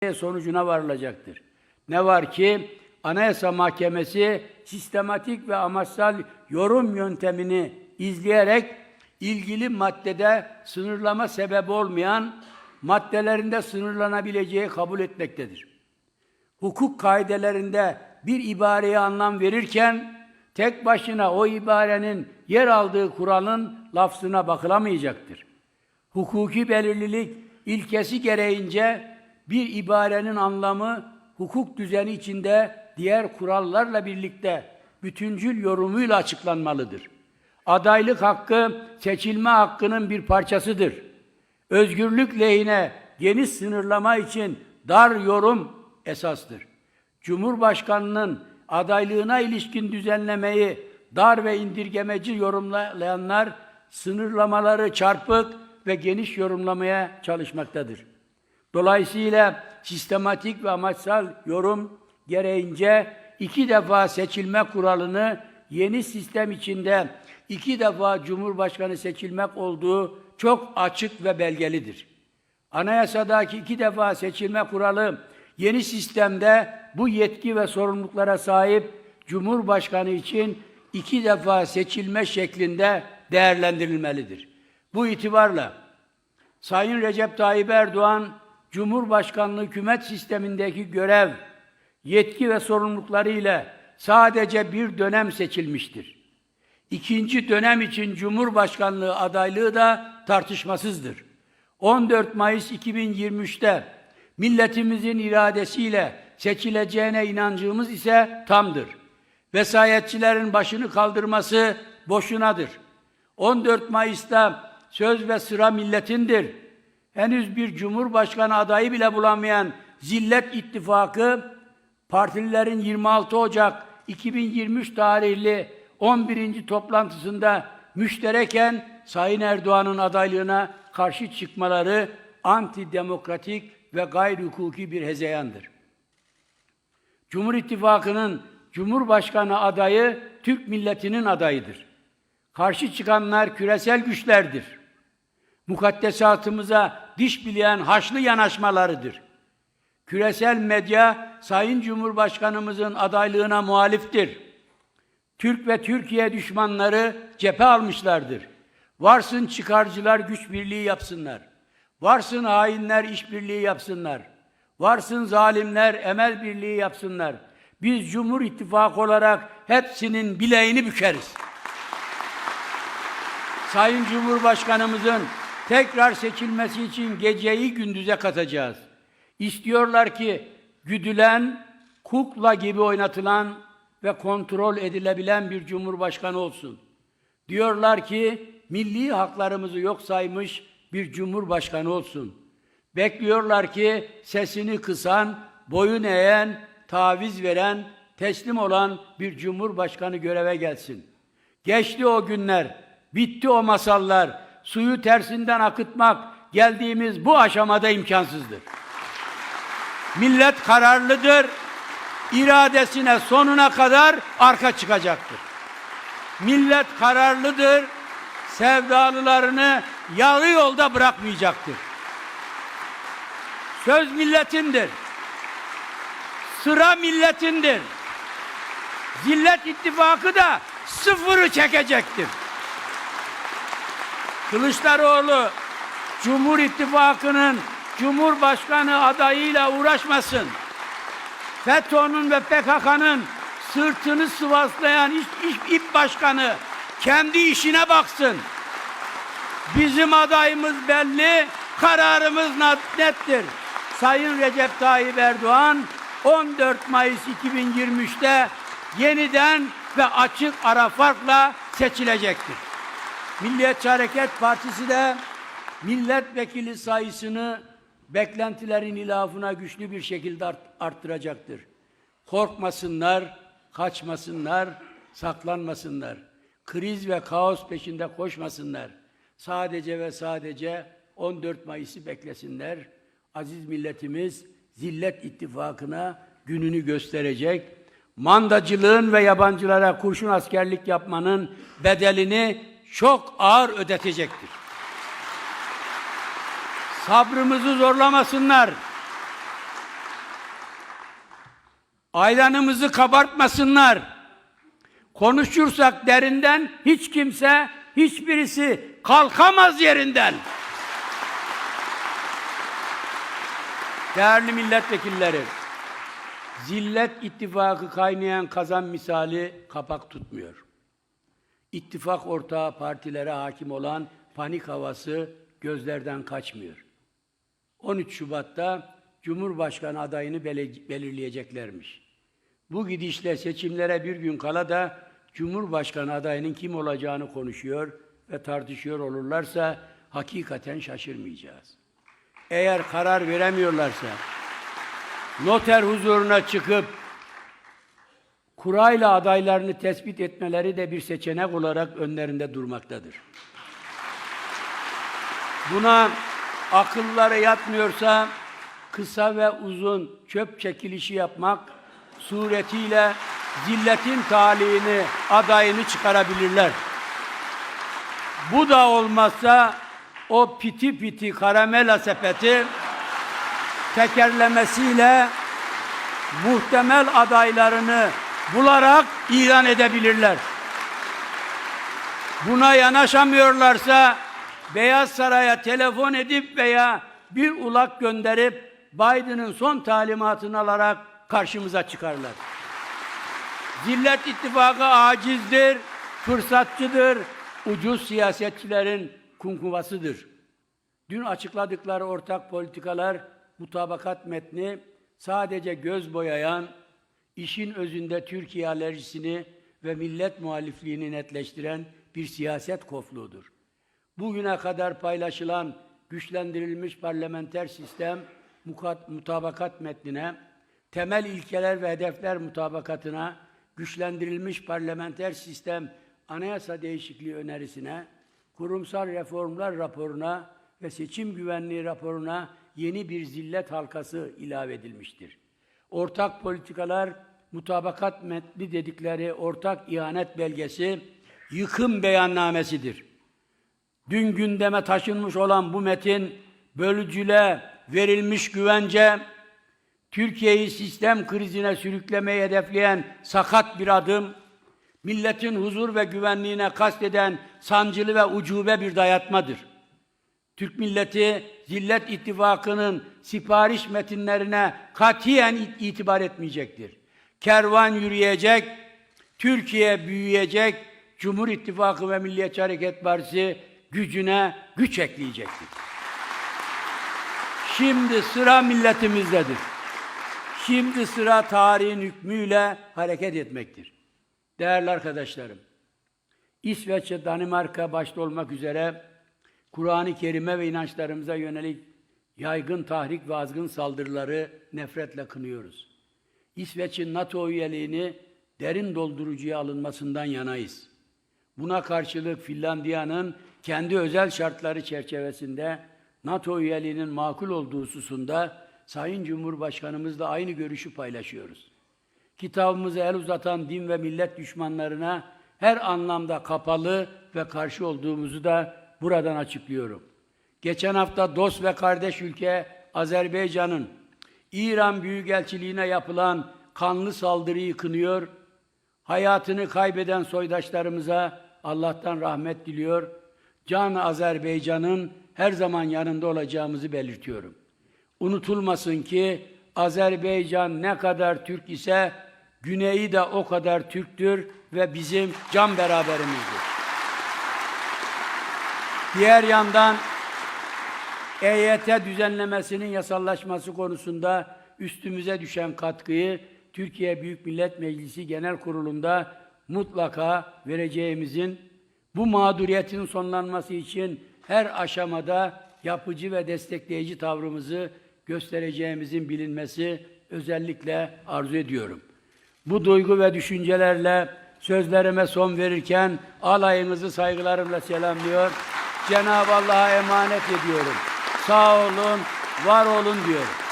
sonucuna varılacaktır. Ne var ki Anayasa Mahkemesi sistematik ve amaçsal yorum yöntemini izleyerek ilgili maddede sınırlama sebebi olmayan maddelerinde sınırlanabileceği kabul etmektedir. Hukuk kaidelerinde bir ibareye anlam verirken tek başına o ibarenin yer aldığı kuralın lafzına bakılamayacaktır. Hukuki belirlilik ilkesi gereğince bir ibarenin anlamı hukuk düzeni içinde diğer kurallarla birlikte bütüncül yorumuyla açıklanmalıdır. Adaylık hakkı seçilme hakkının bir parçasıdır. Özgürlük lehine geniş sınırlama için dar yorum esastır. Cumhurbaşkanının adaylığına ilişkin düzenlemeyi dar ve indirgemeci yorumlayanlar sınırlamaları çarpık ve geniş yorumlamaya çalışmaktadır. Dolayısıyla sistematik ve amaçsal yorum gereğince iki defa seçilme kuralını yeni sistem içinde iki defa Cumhurbaşkanı seçilmek olduğu çok açık ve belgelidir. Anayasadaki iki defa seçilme kuralı yeni sistemde bu yetki ve sorumluluklara sahip Cumhurbaşkanı için iki defa seçilme şeklinde değerlendirilmelidir. Bu itibarla Sayın Recep Tayyip Erdoğan Cumhurbaşkanlığı hükümet sistemindeki görev, yetki ve sorumlulukları ile sadece bir dönem seçilmiştir. İkinci dönem için Cumhurbaşkanlığı adaylığı da tartışmasızdır. 14 Mayıs 2023'te milletimizin iradesiyle seçileceğine inancımız ise tamdır. Vesayetçilerin başını kaldırması boşunadır. 14 Mayıs'ta söz ve sıra milletindir. Henüz bir cumhurbaşkanı adayı bile bulamayan Zillet İttifakı partililerin 26 Ocak 2023 tarihli 11. toplantısında müştereken Sayın Erdoğan'ın adaylığına karşı çıkmaları antidemokratik ve gayri hukuki bir hezeyandır. Cumhur İttifakı'nın Cumhurbaşkanı adayı Türk milletinin adayıdır. Karşı çıkanlar küresel güçlerdir. Mukaddesatımıza diş bileyen haçlı yanaşmalarıdır. Küresel medya Sayın Cumhurbaşkanımızın adaylığına muhaliftir. Türk ve Türkiye düşmanları cephe almışlardır. Varsın çıkarcılar güç birliği yapsınlar. Varsın hainler işbirliği yapsınlar. Varsın zalimler emel birliği yapsınlar. Biz Cumhur İttifakı olarak hepsinin bileğini bükeriz. Sayın Cumhurbaşkanımızın tekrar seçilmesi için geceyi gündüze katacağız. İstiyorlar ki güdülen, kukla gibi oynatılan ve kontrol edilebilen bir cumhurbaşkanı olsun. Diyorlar ki milli haklarımızı yok saymış bir cumhurbaşkanı olsun. Bekliyorlar ki sesini kısan, boyun eğen, taviz veren, teslim olan bir cumhurbaşkanı göreve gelsin. Geçti o günler, bitti o masallar. Suyu tersinden akıtmak geldiğimiz bu aşamada imkansızdır. Millet kararlıdır. iradesine sonuna kadar arka çıkacaktır. Millet kararlıdır. Sevdalılarını yarı yolda bırakmayacaktır. Söz milletindir. Sıra milletindir. Zillet ittifakı da sıfırı çekecektir. Kılıçdaroğlu Cumhur İttifakı'nın Cumhurbaşkanı adayıyla uğraşmasın. FETÖ'nün ve PKK'nın sırtını sıvaslayan iş, iş, ip başkanı kendi işine baksın. Bizim adayımız belli, kararımız nettir. Sayın Recep Tayyip Erdoğan 14 Mayıs 2023'te yeniden ve açık ara farkla seçilecektir. Milliyetçi Hareket Partisi de milletvekili sayısını beklentilerin ilafına güçlü bir şekilde art- arttıracaktır. Korkmasınlar, kaçmasınlar, saklanmasınlar. Kriz ve kaos peşinde koşmasınlar. Sadece ve sadece 14 Mayıs'ı beklesinler. Aziz milletimiz Zillet İttifakı'na gününü gösterecek. Mandacılığın ve yabancılara kurşun askerlik yapmanın bedelini çok ağır ödetecektir. Sabrımızı zorlamasınlar. Ayranımızı kabartmasınlar. Konuşursak derinden hiç kimse, hiçbirisi kalkamaz yerinden. Değerli milletvekilleri, zillet ittifakı kaynayan kazan misali kapak tutmuyor. İttifak ortağı partilere hakim olan panik havası gözlerden kaçmıyor. 13 Şubat'ta Cumhurbaşkanı adayını belirleyeceklermiş. Bu gidişle seçimlere bir gün kala da Cumhurbaşkanı adayının kim olacağını konuşuyor ve tartışıyor olurlarsa hakikaten şaşırmayacağız. Eğer karar veremiyorlarsa noter huzuruna çıkıp kurayla adaylarını tespit etmeleri de bir seçenek olarak önlerinde durmaktadır. Buna akılları yatmıyorsa kısa ve uzun çöp çekilişi yapmak suretiyle zilletin talihini, adayını çıkarabilirler. Bu da olmazsa o piti piti karamela sepeti tekerlemesiyle muhtemel adaylarını bularak ilan edebilirler. Buna yanaşamıyorlarsa Beyaz Saray'a telefon edip veya bir ulak gönderip Biden'ın son talimatını alarak karşımıza çıkarlar. Zillet ittifakı acizdir, fırsatçıdır, ucuz siyasetçilerin kumkuvasıdır. Dün açıkladıkları ortak politikalar, mutabakat metni sadece göz boyayan, işin özünde Türkiye alerjisini ve millet muhalifliğini netleştiren bir siyaset kofluğudur. Bugüne kadar paylaşılan güçlendirilmiş parlamenter sistem mutabakat metnine, temel ilkeler ve hedefler mutabakatına, güçlendirilmiş parlamenter sistem anayasa değişikliği önerisine, kurumsal reformlar raporuna ve seçim güvenliği raporuna yeni bir zillet halkası ilave edilmiştir. Ortak politikalar mutabakat metni dedikleri ortak ihanet belgesi yıkım beyannamesidir. Dün gündeme taşınmış olan bu metin bölücüle verilmiş güvence Türkiye'yi sistem krizine sürüklemeyi hedefleyen sakat bir adım, milletin huzur ve güvenliğine kasteden sancılı ve ucube bir dayatmadır. Türk milleti Zillet İttifakı'nın sipariş metinlerine katiyen it- itibar etmeyecektir. Kervan yürüyecek, Türkiye büyüyecek, Cumhur İttifakı ve Milliyetçi Hareket Partisi gücüne güç ekleyecektir. Şimdi sıra milletimizdedir. Şimdi sıra tarihin hükmüyle hareket etmektir. Değerli arkadaşlarım, İsveç ve Danimarka başta olmak üzere Kur'an-ı Kerim'e ve inançlarımıza yönelik yaygın tahrik ve azgın saldırıları nefretle kınıyoruz. İsveç'in NATO üyeliğini derin doldurucuya alınmasından yanayız. Buna karşılık Finlandiya'nın kendi özel şartları çerçevesinde NATO üyeliğinin makul olduğu hususunda Sayın Cumhurbaşkanımızla aynı görüşü paylaşıyoruz. Kitabımıza el uzatan din ve millet düşmanlarına her anlamda kapalı ve karşı olduğumuzu da buradan açıklıyorum. Geçen hafta dost ve kardeş ülke Azerbaycan'ın İran Büyükelçiliğine yapılan kanlı saldırıyı kınıyor, hayatını kaybeden soydaşlarımıza Allah'tan rahmet diliyor, can Azerbaycan'ın her zaman yanında olacağımızı belirtiyorum. Unutulmasın ki Azerbaycan ne kadar Türk ise güneyi de o kadar Türktür ve bizim can beraberimizdir. Diğer yandan EYT düzenlemesinin yasallaşması konusunda üstümüze düşen katkıyı Türkiye Büyük Millet Meclisi Genel Kurulu'nda mutlaka vereceğimizin bu mağduriyetin sonlanması için her aşamada yapıcı ve destekleyici tavrımızı göstereceğimizin bilinmesi özellikle arzu ediyorum. Bu duygu ve düşüncelerle sözlerime son verirken alayınızı saygılarımla selamlıyor. Cenab-ı Allah'a emanet ediyorum. Sağ olun, var olun diyorum.